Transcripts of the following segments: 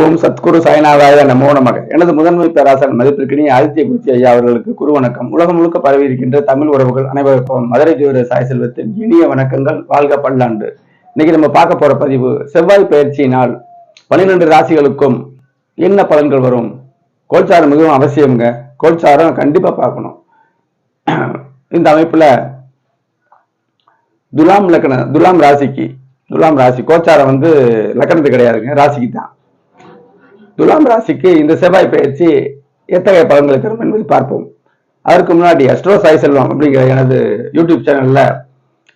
ஓம் சத்குரு சாய்நாதாய நமோ நமக. எனது முதன்மை பேராசன் மதிப்பிற்கினி ஆதித்ய குறிச்சி ஐயா அவர்களுக்கு குரு வணக்கம். உலகம் முழுக்க பரவி இருக்கின்ற தமிழ் உறவுகள் அனைவருக்கும் மதுரை தீவிர சாய் செல்வத்தின் இனிய வணக்கங்கள். வாழ்க பல்லாண்டு. இன்னைக்கு நம்ம பார்க்க போற பதிவு செவ்வாய் பயிற்சியினால் பன்னிரெண்டு ராசிகளுக்கும் என்ன பலன்கள் வரும்? கோல்சாரம் மிகவும் அவசியம்ங்க. கோல்சாரம் கண்டிப்பா பார்க்கணும். இந்த அமைப்புல துலாம் லக்கண துலாம் ராசிக்கு துலாம் ராசி கோச்சாரம் வந்து லக்கணத்து கிடையாதுங்க. ராசிக்கு தான் துலாம் ராசிக்கு இந்த செவ்வாய் பயிற்சி எத்தகைய பலன்களை தரும் என்பதை பார்ப்போம். அதற்கு முன்னாடி அஸ்ட்ரோ சாய் செல்வம் அப்படிங்கிற எனது யூடியூப் சேனல்ல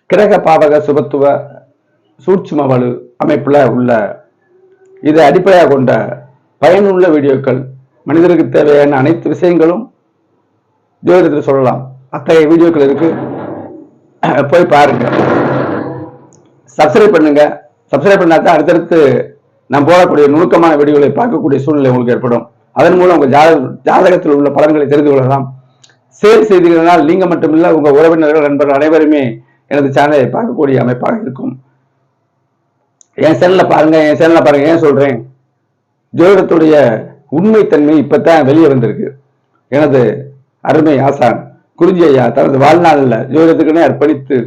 கிரக பாவக சுபத்துவ சூட்சும வலு அமைப்புல உள்ள இதை அடிப்படையாக கொண்ட பயனுள்ள வீடியோக்கள் மனிதருக்கு தேவையான அனைத்து விஷயங்களும் ஜோதிடத்தில் சொல்லலாம். அத்தகைய வீடியோக்கள் இருக்கு. போய் பாருங்க. சப்ஸ்கிரைப் பண்ணுங்க. சப்ஸ்கிரைப் பண்ணாதான் அடுத்தடுத்து நான் போடக்கூடிய நுணுக்கமான வீடியோகளை பார்க்கக்கூடிய சூழ்நிலை உங்களுக்கு ஏற்படும். அதன் மூலம் உங்க ஜாத ஜாதகத்தில் உள்ள பலன்களை தெரிந்து கொள்ளலாம். சேல் செய்திகளால் நீங்க மட்டுமில்ல உங்க உறவினர்கள் நண்பர்கள் அனைவருமே எனது சேனலை பார்க்கக்கூடிய அமைப்பாக இருக்கும். என் சேனல்ல பாருங்க என் சேனல்ல பாருங்க ஏன் சொல்றேன்? ஜோதிடத்துடைய உண்மைத்தன்மை இப்பதான் வெளியே வந்திருக்கு. எனது அருமை ஆசான் குறிஞ்சி ஐயா தனது வாழ்நாளில் ஜோதிடத்துக்குன்னே அர்ப்பணித்து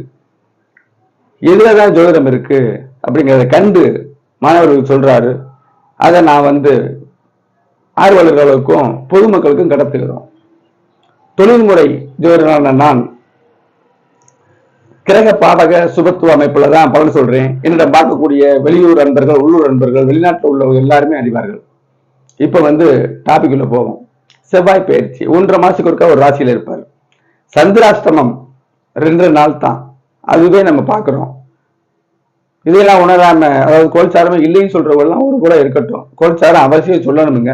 எதுலதான் ஜோதிடம் இருக்கு அப்படிங்கிறத கண்டு மாணவர்கள் சொல்றாரு. அதை நான் வந்து ஆர்வலர்களுக்கும் பொதுமக்களுக்கும் கடத்துகிறோம் தொழில்முறை ஜோதிடனான நான் கிரக பாவக சுபத்துவ அமைப்புல தான் பலன் சொல்றேன். என்னிடம் பார்க்கக்கூடிய வெளியூர் நண்பர்கள் உள்ளூர் நண்பர்கள் வெளிநாட்டில் உள்ளவங்க எல்லாருமே அறிவார்கள். இப்ப வந்து டாபிக் உள்ள போவோம். செவ்வாய் பயிற்சி ஒன்றரை மாசத்துக்கு ஒருக்கா ஒரு ராசியில இருப்பார். சந்திராஷ்டமம் ரெண்டு நாள் தான். அதுவே நம்ம பார்க்கிறோம். இதையெல்லாம் உணராம அதாவது கோல்சாரமே இல்லைன்னு சொல்றவங்கலாம் ஒரு கூட இருக்கட்டும். கோல்சாரம் அவசியம் சொல்லணுமுங்க.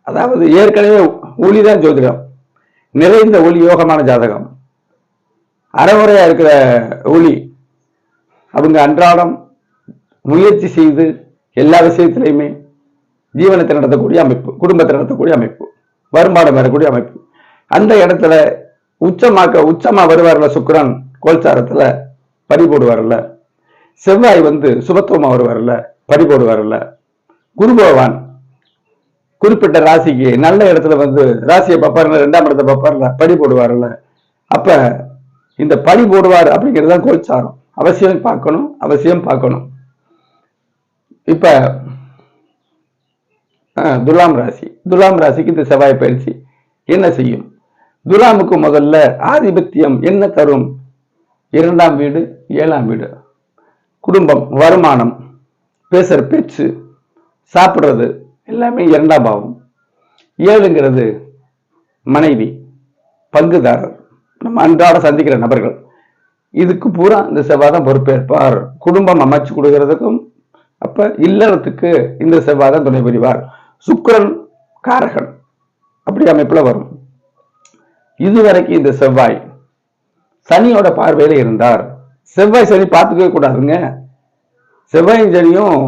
அதாவது ஏற்கனவே ஒளிதான் ஜோதிடம். நிறைந்த ஒளி யோகமான ஜாதகம். அறகுறையா இருக்கிற ஒளி அவங்க அன்றாடம் முயற்சி செய்து எல்லா விஷயத்திலையுமே ஜீவனத்தை நடத்தக்கூடிய அமைப்பு குடும்பத்தை நடத்தக்கூடிய அமைப்பு வருமானம் வரக்கூடிய அமைப்பு. அந்த இடத்துல உச்சமாக்க உச்சமா வருவார்ல சுக்கரன் கோல்சாரத்துல பறி போடுவார்ல. செவ்வாய் வந்து சுபத்துவமா வருவார்ல பறி போடுவார்ல குரு பகவான் குறிப்பிட்ட ராசிக்கு நல்ல இடத்துல வந்து ராசியை பார்ப்பாருல ரெண்டாம் இடத்தை பார்ப்பார்ல படி போடுவார்ல அப்ப இந்த படி போடுவார் அப்படிங்கிறது தான் கோச்சாரம். அவசியம் பார்க்கணும் அவசியம் பார்க்கணும். இப்ப ஆஹ், துலாம் ராசி. துலாம் ராசிக்கு இந்த செவ்வாய் பயிற்சி என்ன செய்யும்? துலாமுக்கு முதல்ல ஆதிபத்தியம் என்ன தரும்? இரண்டாம் வீடு ஏழாம் வீடு. குடும்பம் வருமானம் பேசுகிற பேச்சு சாப்பிட்றது எல்லாமே இரண்டாம் பாவம். ஏழுங்கிறது மனைவி பங்குதாரர். நம்ம அன்றாட சந்திக்கிற நபர்கள். இதுக்கு பூரா இந்த செவ்வாய் தான் பொறுப்பேற்பார். குடும்பம் அமைச்சு கொடுக்கறதுக்கும் அப்ப இல்லறத்துக்கு இந்த செவ்வாய் தான் துணை புரிவார். சுக்கரன் காரகன். அப்படி அமைப்புல வரும். இதுவரைக்கும் இந்த செவ்வாய் சனியோட பார்வையில இருந்தார். செவ்வாய் சனி பார்த்துக்கவே கூடாதுங்க. செவ்வாயும் சனியும்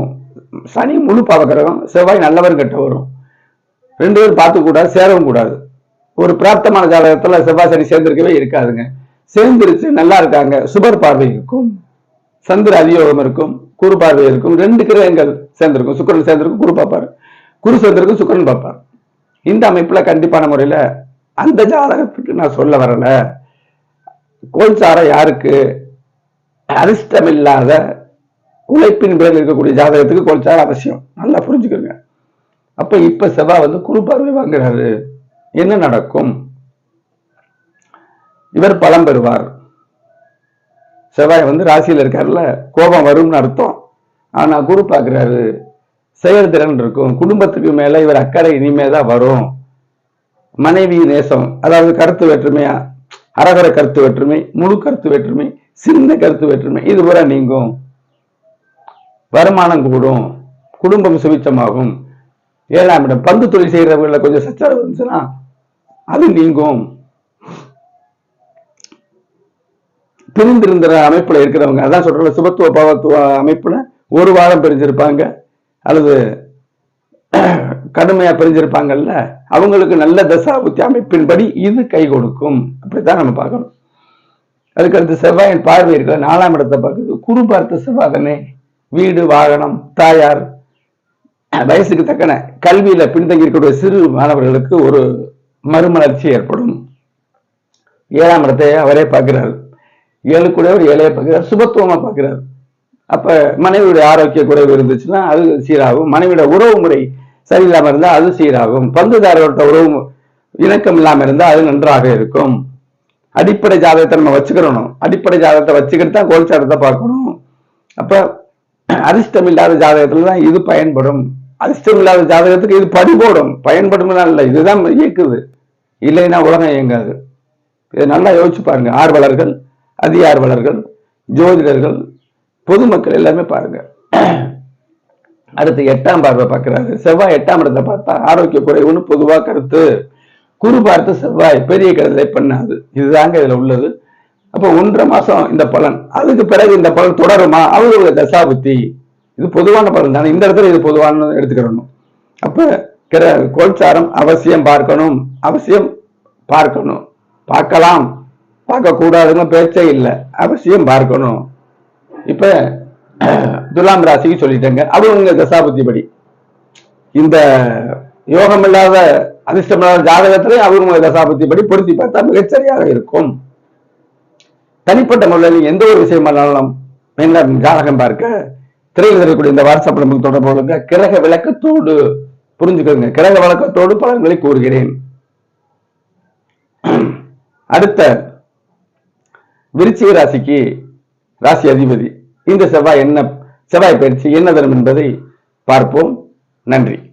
சனி முழு பாவக்கிரகம் செவ்வாய் நல்லவர்னு கிட்ட வரும். ரெண்டு பேரும் பார்த்துக்க கூடாது சேரவும் கூடாது. ஒரு பிராப்தமான ஜாதகத்தில் செவ்வாய் சனி சேர்ந்திருக்கவே இருக்காதுங்க. சேர்ந்துருச்சு நல்லா இருக்காங்க. சுபர் பார்வை இருக்கும். சந்திர அதியோகம் இருக்கும் குரு பார்வை இருக்கும். ரெண்டு கிரகங்கள் சேர்ந்திருக்கும். சுக்கிரன் சேர்ந்திருக்கும் குரு பார்ப்பாரு. குரு சேர்ந்திருக்கும் சுக்கிரன் பார்ப்பார். இந்த அமைப்புல கண்டிப்பான முறையில அந்த ஜாதகத்துக்கு நான் சொல்ல வரல. கோல்சாரம் யாருக்கு? அரிஷ்டமில்லாத உழைப்பின் பிறகு இருக்கக்கூடிய ஜாதகத்துக்கு கோல்சாரம் அவசியம். நல்லா புரிஞ்சுக்கோங்க. அப்ப இப்ப செவ்வாய் வந்து குரு பார்வை வாங்குறாரு. என்ன நடக்கும்? இவர் பலம் பெறுவார். செவ்வாய் வந்து ராசியில இருக்காருல்ல கோபம் வரும்னு அர்த்தம். ஆனா குரு பார்க்கிறாரு செயல்திறன் இருக்கும். குடும்பத்துக்கு மேல இவர் அக்கறை இனிமே தான் வரும். மனைவி நேசம் அதாவது கருத்து வேற்றுமையா அரகர கருத்து வேற்றுமை முழு கருத்து வேற்றுமை சின்ன கருத்து வேற்றுமை இது பூரா நீங்கும். வருமானம் கூடும் குடும்பம் சுபிச்சமாகும் ஏழாம் இடம் பந்து தொழில் செய்யறவங்கள கொஞ்சம் சச்சரவு இருந்துச்சுன்னா அது நீங்கும். பிரிந்திருந்த அமைப்புல இருக்கிறவங்க அதான் சொல்றேன் சுபத்துவ பாவத்துவ அமைப்புல ஒரு வாரம் பிரிஞ்சிருப்பாங்க அல்லது கடுமையா பிரிஞ்சிருப்பாங்கல்ல அவங்களுக்கு நல்ல தசாபுத்தி அமைப்பின்படி இது கை கொடுக்கும். அப்படித்தான் நம்ம பார்க்கணும். அதுக்கடுத்து செவ்வாயின் பார்வை இருக்கிற நாலாம் இடத்தை பார்க்குது. குரு பார்த்த வீடு வாகனம் தாயார் வயசுக்கு தக்கன கல்வியில பின்தங்கி இருக்கக்கூடிய சிறு மாணவர்களுக்கு ஒரு மறுமலர்ச்சி ஏற்படும். ஏழாம் இடத்தை அவரே பார்க்கிறார். ஏழு கூட ஒரு ஏழையை பார்க்கிறார். சுபத்துவமா பார்க்கிறார். அப்ப மனைவியுடைய ஆரோக்கிய குறைவு இருந்துச்சுன்னா அது சீராகும். மனைவியோட உறவு முறை சரியில்லாமல் இருந்தால் அது சீராகும். பங்குதாரர்களோட உறவு இணக்கம் இல்லாமல் இருந்தால் அது நன்றாக இருக்கும். அடிப்படை ஜாதகத்தை நம்ம வச்சுக்கிறணும் அடிப்படை ஜாதகத்தை வச்சுக்கிட்டு தான் கோல்சாட்டத்தை பார்க்கணும். அப்போ அரிஷ்டம் இல்லாத ஜாதகத்துல தான் இது பயன்படும். அரிஷ்டம் இல்லாத ஜாதகத்துக்கு இது படிபோடும். பயன்படும் இல்லை. இதுதான் இயக்குது. இல்லைன்னா உலகம் இயங்காது. இதை நல்லா யோசிச்சு பாருங்க. ஆர்வலர்கள் அதி ஆர்வலர்கள் ஜோதிடர்கள் பொதுமக்கள் எல்லாமே பாருங்க. அடுத்து எட்டாம் பார்வை பார்க்கிறாரு. செவ்வாய் எட்டாம் இடத்தை பார்த்தா ஆரோக்கிய குறைவுன்னு பொதுவாக கருத்து. குரு பார்த்து செவ்வாய் பெரிய கருதலை பண்ணாது. இதுதாங்க இதுல உள்ளது. அப்போ ஒன்றரை மாசம் இந்த பலன். அதுக்கு பிறகு இந்த பலன் தொடருமா? அவங்களுடைய தசாபுத்தி. இது பொதுவான பலன் தானே. இந்த இடத்துல இது பொதுவான எடுத்துக்கிறணும். அப்ப கிர கோல்சாரம் அவசியம் பார்க்கணும். அவசியம் பார்க்கணும். பார்க்கலாம். பார்க்க கூடாதுன்னு பேச்சே இல்லை. அவசியம் பார்க்கணும். இப்ப துலாம் ராசிக்கு சொல்லிட்டேங்க. அவங்க தசாபுத்தி படி இந்த யோகம் இல்லாத அதிர்ஷ்டம் இல்லாத ஜாதகத்திலே அவங்க தசாபுத்தி படி பொருத்தி பார்த்தா மிகச்சரியாக இருக்கும். தனிப்பட்ட முறையில் எந்த ஒரு விஷயம் பண்ணாலும் ஜாதகம் பார்க்க திரையில் இருக்கக்கூடிய இந்த வாட்ஸ்அப் நமக்கு தொடர்பு கொள்ளுங்க. கிரக விளக்கத்தோடு புரிஞ்சுக்கோங்க. கிரக விளக்கத்தோடு பலன்களை கூறுகிறேன். அடுத்த விருச்சிக ராசிக்கு ராசி அதிபதி. இந்த செவ்வாய் என்ன செவ்வாய் பயிற்சி என்ன தரும் என்பதை பார்ப்போம். நன்றி.